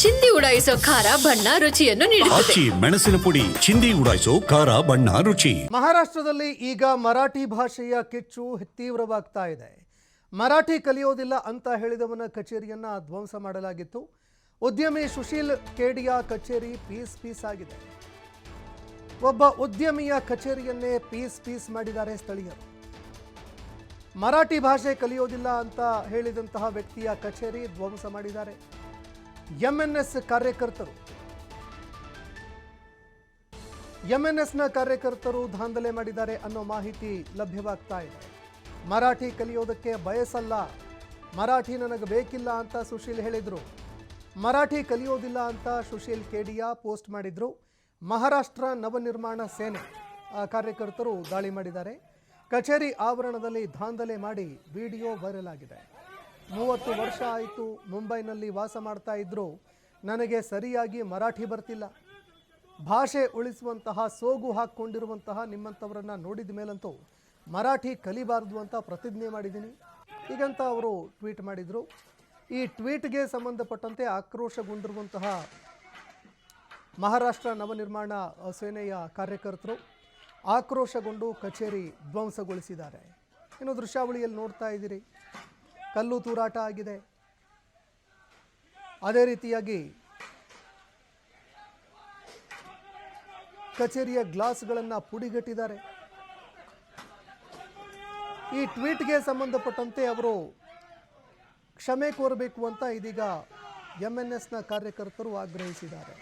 ಚಿಂದಿ ಉಡಾಯಿಸೋ ಖಾರ ಬಣ್ಣ ರುಚಿಯನ್ನು ನೀಡುತ್ತದೆ. ಆಚಿ ಮೆಣಸಿನ ಪುಡಿ ಚಿಂದಿ ಉಡಾಯಿಸೋ ಖಾರ ಬಣ್ಣ ರುಚಿ. ಮಹಾರಾಷ್ಟ್ರದಲ್ಲಿ ಈಗ ಮರಾಠಿ ಭಾಷೆಯ ಕಿಚ್ಚು ತೀವ್ರವಾಗ್ತಾ ಇದೆ. ಮರಾಠಿ ಕಲಿಯೋದಿಲ್ಲ ಅಂತ ಹೇಳಿದವನ ಕಚೇರಿಯನ್ನ ಧ್ವಂಸ ಮಾಡಲಾಗಿತ್ತು. ಉದ್ಯಮಿ ಸುಶೀಲ್ ಕೇಡಿಯಾ ಕಚೇರಿ ಪೀಸ್ ಪೀಸ್ ಆಗಿದೆ. ಒಬ್ಬ ಉದ್ಯಮಿಯ ಕಚೇರಿಯನ್ನೇ ಪೀಸ್ ಪೀಸ್ ಮಾಡಿದ್ದಾರೆ ಸ್ಥಳೀಯರು. ಮರಾಠಿ ಭಾಷೆ ಕಲಿಯೋದಿಲ್ಲ ಅಂತ ಹೇಳಿದಂತಹ ವ್ಯಕ್ತಿಯ ಕಚೇರಿ ಧ್ವಂಸ ಮಾಡಿದ್ದಾರೆ. ಎಂಎನ್ಎಸ್ ಕಾರ್ಯಕರ್ತರು ಎಂಎನ್ಎಸ್ನ ಕಾರ್ಯಕರ್ತರು ದಾಂಧಲೆ ಮಾಡಿದ್ದಾರೆ ಅನ್ನೋ ಮಾಹಿತಿ ಲಭ್ಯವಾಗ್ತಾ ಇದೆ ಮರಾಠಿ ಕಲಿಯೋದಕ್ಕೆ ಬಯಸಲ್ಲ ಮರಾಠಿ ನನಗೆ ಬೇಕಿಲ್ಲ ಅಂತ ಸುಶೀಲ್ ಹೇಳಿದರು ಮರಾಠಿ ಕಲಿಯೋದಿಲ್ಲ ಅಂತ ಸುಶೀಲ್ ಕೇಡಿಯಾ ಪೋಸ್ಟ್ ಮಾಡಿದರು ಮಹಾರಾಷ್ಟ್ರ ನವನಿರ್ಮಾಣ ಸೇನೆ ಕಾರ್ಯಕರ್ತರು ದಾಳಿ ಮಾಡಿದ್ದಾರೆ ಕಚೇರಿ ಆವರಣದಲ್ಲಿ ದಾಂಧಲೆ ಮಾಡಿ ವಿಡಿಯೋ ವೈರಲ್ ಆಗಿದೆ ಮೂವತ್ತು ವರ್ಷ ಆಯಿತು ಮುಂಬೈನಲ್ಲಿ ವಾಸ ಮಾಡ್ತಾ ಇದ್ರು. ನನಗೆ ಸರಿಯಾಗಿ ಮರಾಠಿ ಬರ್ತಿಲ್ಲ. ಭಾಷೆ ಉಳಿಸುವಂತಹ, ಸೋಗು ಹಾಕ್ಕೊಂಡಿರುವಂತಹ ನಿಮ್ಮಂಥವರನ್ನ ನೋಡಿದ ಮೇಲಂತೂ ಮರಾಠಿ ಕಲಿಬಾರ್ದು ಅಂತ ಪ್ರತಿಜ್ಞೆ ಮಾಡಿದ್ದೀನಿ. ಹೀಗಂತ ಅವರು ಟ್ವೀಟ್ ಮಾಡಿದರು. ಈ ಟ್ವೀಟ್ಗೆ ಸಂಬಂಧಪಟ್ಟಂತೆ ಆಕ್ರೋಶಗೊಂಡಿರುವಂತಹ ಮಹಾರಾಷ್ಟ್ರ ನವನಿರ್ಮಾಣ ಸೇನೆಯ ಕಾರ್ಯಕರ್ತರು ಆಕ್ರೋಶಗೊಂಡು ಕಚೇರಿ ಧ್ವಂಸಗೊಳಿಸಿದ್ದಾರೆ. ಇನ್ನು ದೃಶ್ಯಾವಳಿಯಲ್ಲಿ ನೋಡ್ತಾ ಇದ್ದೀರಿ. ಕಲ್ಲು ತೂರಾಟ ಆಗಿದೆ. ಅದೇ ರೀತಿಯಾಗಿ ಕಚೇರಿಯ ಗ್ಲಾಸ್ಗಳನ್ನು ಪುಡಿಗಟ್ಟಿದ್ದಾರೆ. ಈ ಟ್ವೀಟ್ಗೆ ಸಂಬಂಧಪಟ್ಟಂತೆ ಅವರು ಕ್ಷಮೆ ಕೋರಬೇಕು ಅಂತ ಇದೀಗ ಎಂ ಎನ್ ಎಸ್ನ ಕಾರ್ಯಕರ್ತರು ಆಗ್ರಹಿಸಿದ್ದಾರೆ.